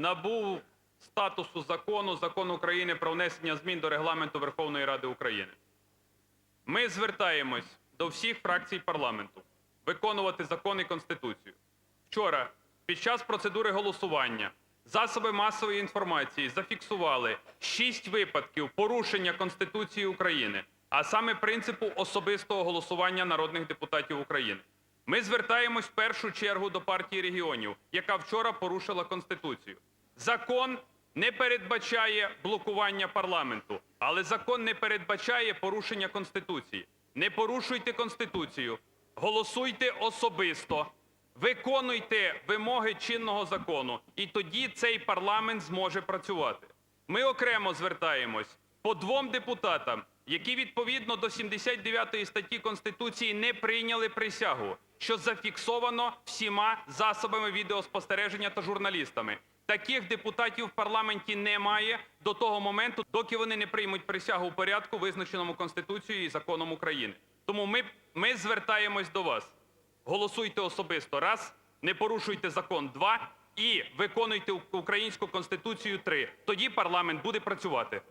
набув статусу закону Закон України про внесення змін до Регламенту Верховної Ради України. Ми звертаємось до всіх фракцій парламенту виконувати закон і Конституцію. Вчора під час процедури голосування засоби масової інформації зафіксували шість випадків порушення Конституції України, а саме принципу особистого голосування народних депутатів України. Ми звертаємось в першу чергу до партії регіонів, яка вчора порушила Конституцію. Закон не передбачає блокування парламенту, але закон не передбачає порушення Конституції. Не порушуйте Конституцію, голосуйте особисто, виконуйте вимоги чинного закону, і тоді цей парламент зможе працювати. Ми окремо звертаємось по двом депутатам, які відповідно до 79 статті Конституції не прийняли присягу, що зафіксовано всіма засобами відеоспостереження та журналістами. Таких депутатів в парламенті немає до того моменту, доки вони не приймуть присягу у порядку, визначеному Конституцією і законом України. Тому ми, ми звертаємось до вас. Голосуйте особисто раз, не порушуйте закон два і виконуйте українську конституцію три. Тоді парламент буде працювати.